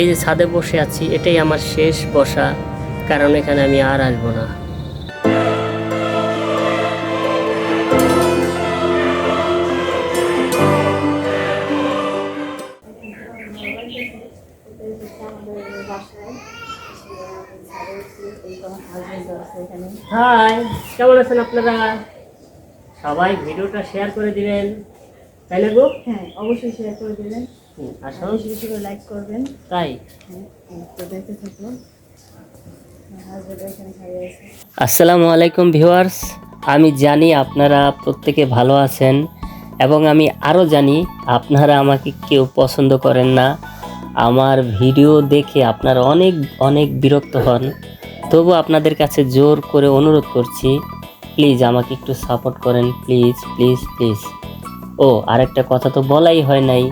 এই যে ছাদে বসে আছি এটাই আমার শেষ বসা কারণ এখানে আমি আর আসব না। হাই কেমন আছেন আপনারা? সবাই ভিডিওটা শেয়ার করে দিবেন। তাই না গো? হ্যাঁ অবশ্যই শেয়ার করে দেবেন। আসুন বেশি বেশি করে লাইক করবেন। তাই? হ্যাঁ তো দেখতে থাকুন। আসসালামু আলাইকুম ভিউয়ার্স। আমি জানি আপনারা প্রত্যেকে ভালো আছেন এবং আমি আরও জানি আপনারা আমাকে কেউ পছন্দ করেন না। আমার ভিডিও দেখে আপনারা অনেক অনেক বিরক্ত হন। তবু আপনাদের কাছে জোর করে অনুরোধ করছি প্লিজ আমাকে একটু সাপোর্ট করেন প্লিজ প্লিজ প্লিজ ও আরেকটা কথা তো বলাই হয় নাই।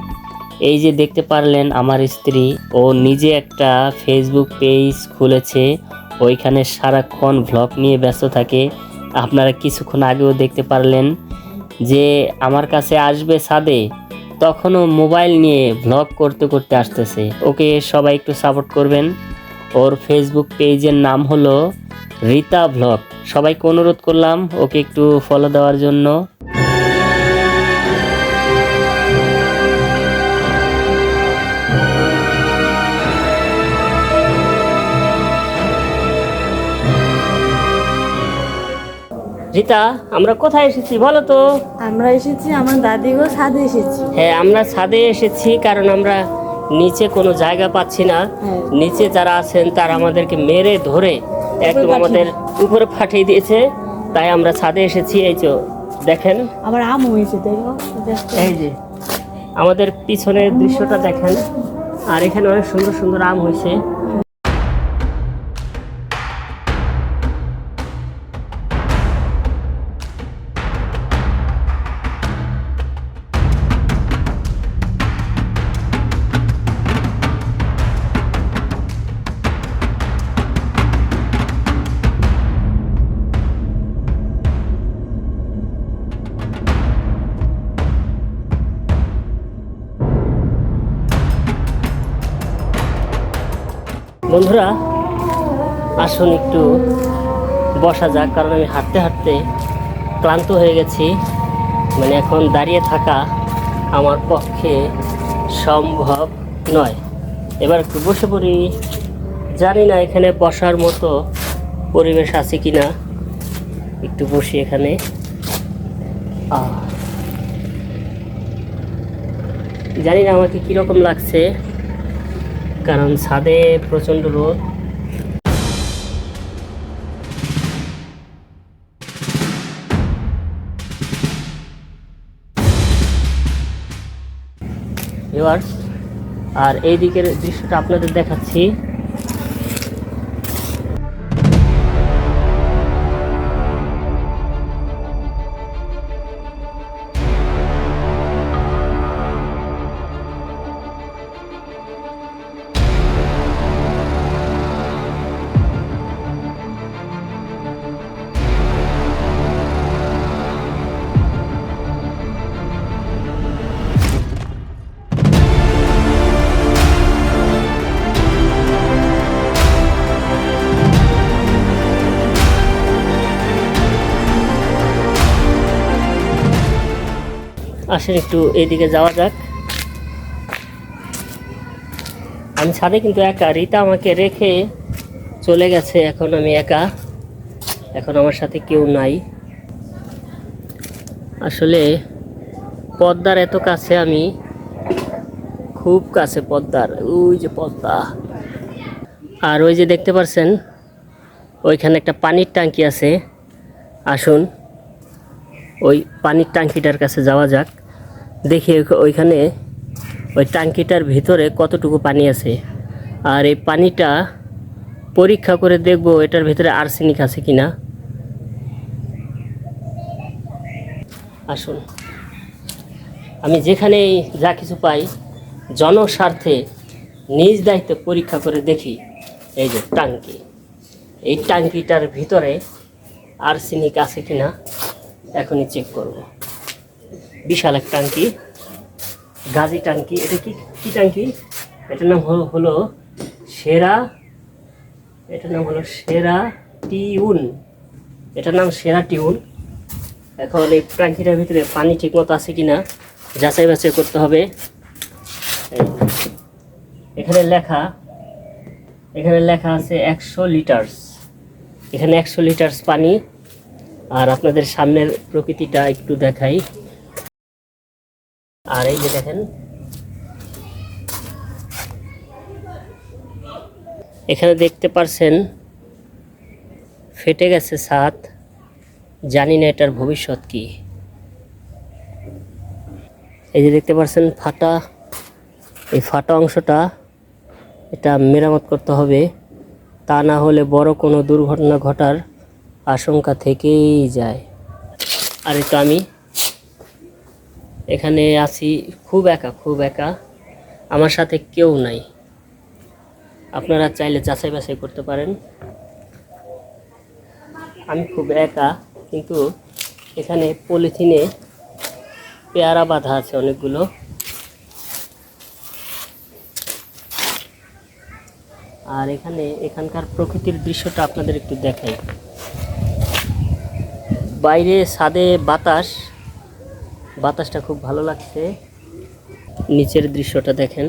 এই যে দেখতে পারলেন আমার স্ত্রী, ও নিজে একটা ফেসবুক পেজ খুলেছে, ওইখানে সারাক্ষণ ভ্লগ নিয়ে ব্যস্ত থাকে। আপনারা কিছুক্ষণ আগেও দেখতে পারলেন যে আমার কাছে আসবে সাদে তখনও মোবাইল নিয়ে ভ্লগ করতে করতে আসতেছে। ওকে সবাই একটু সাপোর্ট করবেন। ওর ফেসবুক পেজের নাম হলো রীতা ভ্লগ সবাইকে অনুরোধ করলাম ওকে একটু ফলো দেওয়ার জন্য। রীতা আমরা কোথায় এসেছি বলো তো? আমরা এসেছি আমার দাদিগো ছাদে এসেছি। হ্যাঁ আমরা ছাদে এসেছি কারণ আমরা নিচে কোনো জায়গা পাচ্ছি না। হ্যাঁ। নিচে যারা আছেন তারা আমাদেরকে মেরে ধরে একদম আমাদের উপরে পাঠিয়ে দিয়েছে। তাই আমরা ছাদে এসেছি এই তো দেখেন। আবার আম হয়েছে। এই যে আমাদের পিছনের দৃশ্যটা দেখেন। আর এখানে অনেক সুন্দর সুন্দর আম হয়েছে। বন্ধুরা, আসুন একটু বসা যাক, কারণ আমি হাঁটতে হাঁটতে ক্লান্ত হয়ে গেছি। মানে এখন দাঁড়িয়ে থাকা আমার পক্ষে সম্ভব নয়। এবার একটু বসে পড়ি। জানি না এখানে বসার মতো পরিবেশ আছে কি না একটু বসি এখানে। জানি না আমাকে কীরকম লাগছে। কারণ ছাদে প্রচণ্ড রোদ। ভিউয়ার্স আর এই দিকের দৃশ্যটা আপনাদের দেখাচ্ছি। আসেন একটু এইদিকে যাওয়া যাক। আমি ছাদে কিন্তু একা। রীতা আমাকে রেখে চলে গেছে, এখন আমি একা। এখন আমার সাথে কেউ নাই। আসলে পদ্মার এত কাছে আমি, খুব কাছে পদ্মার, ওই যে পদ্মা। আর ওই যে দেখতে পাচ্ছেন ওইখানে একটা পানির ট্যাঙ্কি আছে। আসুন, ওই পানির ট্যাঙ্কিটার কাছে যাওয়া যাক। দেখি ওইখানে ওই ট্যাঙ্কিটার ভিতরে কতটুকু পানি আছে। আর এই পানিটা পরীক্ষা করে দেখব এটার ভিতরে আর্সেনিক আছে কি না আসুন। আমি যেখানেই যা কিছু পাই জনস্বার্থে নিজ দায়িত্বে পরীক্ষা করে দেখি এই যে টাঙ্কি এই টাঙ্কিটার ভিতরে আর্সেনিক আছে কি না এখনই চেক করব। বিশাল এক টাঙ্কি, গাজি টাঙ্কি, এটা কি কি টাঙ্কি? এটার নাম হলো সেরা, এটার নাম হলো সেরা টিউন। এটার নাম সেরা টিউন। এখন এই ট্যাঙ্কিটার ভিতরে পানি ঠিকমতো আছে কি না যাচাই বাছাই করতে হবে। এখানে লেখা এখানে লেখা আছে একশো লিটার্স এখানে একশো লিটার্স পানি। আর আপনাদের সামনের প্রকৃতিটা একটু দেখাই। আর এই যে দেখেন, এখানে দেখতে পারছেন, ফেটে গেছে ছাদ। জানি না এটার ভবিষ্যৎ কি। এই যে দেখতে পাচ্ছেন ফাটা, এই ফাটা অংশটা এটা মেরামত করতে হবে। তা না হলে বড় কোনো দুর্ঘটনা ঘটার আশঙ্কা থেকেই যায়। আর তো আমি এখানে আছি, খুব একা খুব একা। আমার সাথে কেউ নাই। আপনারা চাইলে যাচাই বাছাই করতে পারেন। আমি খুব একা, কিন্তু এখানে পলিথিনে পেয়ারা বাঁধা আছে অনেকগুলো। আর এখানে এখানকার প্রকৃতির দৃশ্যটা আপনাদের একটু দেখাই। বাইরে ছাদে বাতাস। বাতাসটা খুব ভালো লাগছে। নিচের দৃশ্যটা দেখেন।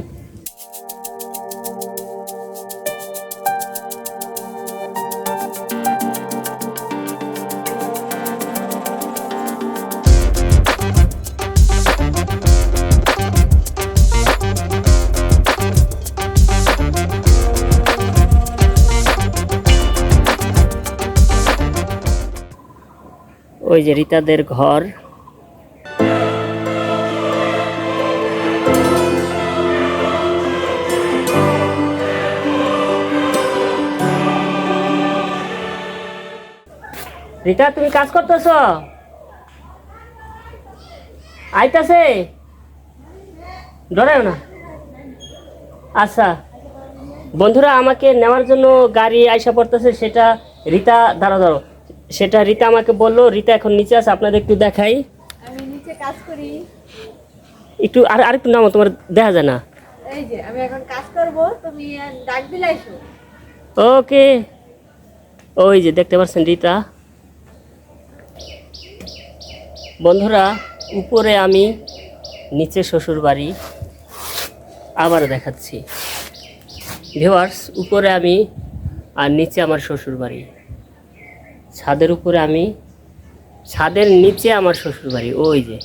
ওই যে রিতাদের ঘর। রিতা, তুমি কাজ করতেছ? আইতাছে? ডরাও না। আচ্ছা বন্ধুরা, আমাকে নেওয়ার জন্য গাড়ি আইসা পড়তেছে, সেটা রিতা দাঁড়া দাঁড়ো সেটা রিতা আমাকে বলল রিতা এখন নিচে আছে আপনাদের একটু দেখাই। আমি নিচে কাজ করি। একটু আর আরেকটু নামো তোমার দেখা যায় না। এই যে আমি এখন কাজ করব তুমি ডাক দিলে ওকে। ওই যে দেখতে পাচ্ছেন রিতা। বন্ধুরা উপরে আমি নিচে শ্বশুর বাড়ি। আবার দেখাচ্ছি। ভিওয়ার্স উপরে আমি আর নিচে আমার শ্বশুর বাড়ি। ছাদের উপরে আমি, ছাদের নিচে আমার শ্বশুর বাড়ি ওই যে।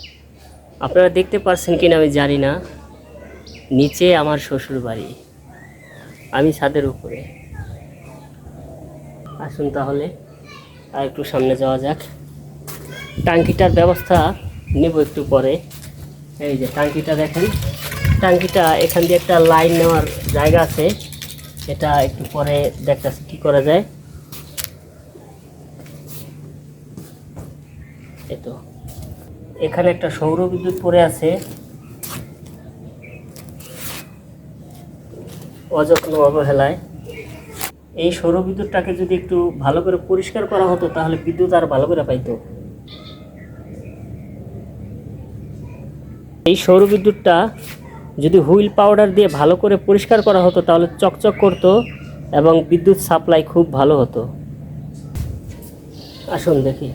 আপনারা দেখতে পাচ্ছেন কিনা আমি জানি না। নিচে আমার শ্বশুর বাড়ি আমি ছাদের উপরে। আসুন তাহলে, আর একটু সামনে যাওয়া যাক। টাঙ্কিটার ব্যবস্থা নেব একটু পরে। এই যে টাঙ্কিটা দেখেন। টাঙ্কিটা এখান দিয়ে একটা লাইন নেওয়ার জায়গা আছে। এটা একটু পরে দেখতেছি কি করা যায়। এই তো। এখানে একটা সৌর বিদ্যুৎ পড়ে আছে। অযত্ন অবহেলায়। এই সৌর বিদ্যুৎটাকে যদি একটু ভালো করে পরিষ্কার করা হতো, তাহলে বিদ্যুৎ আর ভালো করে পাইতো। এই সৌর বিদ্যুৎটা যদি হুইল পাউডার দিয়ে ভালো করে পরিষ্কার করা হতো, তাহলে চকচক করতো এবং বিদ্যুৎ সাপ্লাই খুব ভালো হতো। আসুন দেখি।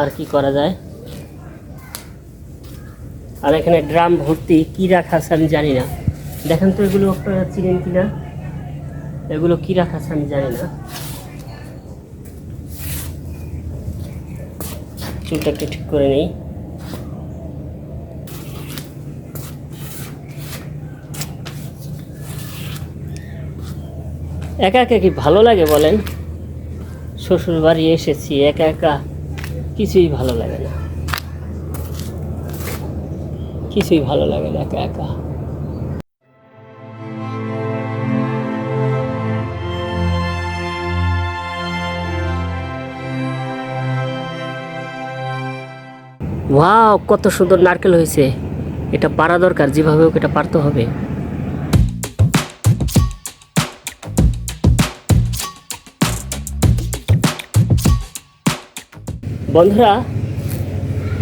আর কি করা যায়? আর এখানে ড্রাম ভর্তি কি রাখা আছে আমি জানি না। দেখেন তো এগুলো আপনারা চিনেন কিনা এগুলো কি রাখা আছে আমি জানি না। চুলটা একটু ঠিক করে নেই। একা একা কি ভালো লাগে বলেন? শ্বশুর বাড়ি এসেছি, একা একা কিছুই ভালো লাগে না। কিছুই ভালো লাগে না একা একা। ওয়াও, কত সুন্দর নারকেল হয়েছে। এটা পারা দরকার, যেভাবে হোক এটা পারতে হবে। বন্ধুরা,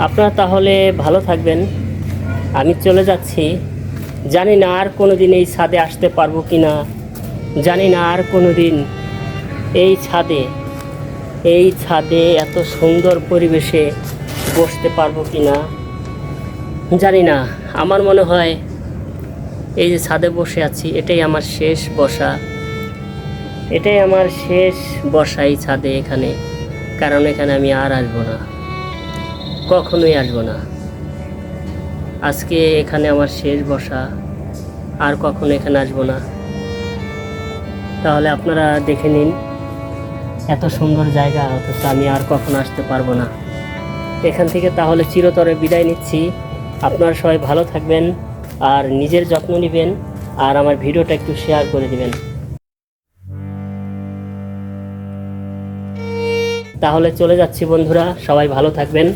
আপনারা তাহলে ভালো থাকবেন। আমি চলে যাচ্ছি। জানি না আর কোনো দিন এই ছাদে আসতে পারব কি না জানি না আর কোনো দিন এই ছাদে এই ছাদে এত সুন্দর পরিবেশে বসতে পারব কি না জানি না, আমার মনে হয় এই যে ছাদে বসে আছি, এটাই আমার শেষ বসা। এটাই আমার শেষ বসা এই ছাদে এখানে। কারণ এখানে আমি আর আসব না। কখনোই আসব না। আজকে এখানে আমার শেষ বসা, আর কখনো এখানে আসব না। তাহলে আপনারা দেখে নিন, এত সুন্দর জায়গা, অথচ আমি আর কখনো আসতে পারব না। এখান থেকে তাহলে চিরতরে বিদায় নিচ্ছি। আপনারা সবাই ভালো থাকবেন, আর নিজের যত্ন নেবেন, আর আমার ভিডিওটা একটু শেয়ার করে দিবেন। তাহলে চলে যাচ্ছি বন্ধুরা সবাই ভালো থাকবেন।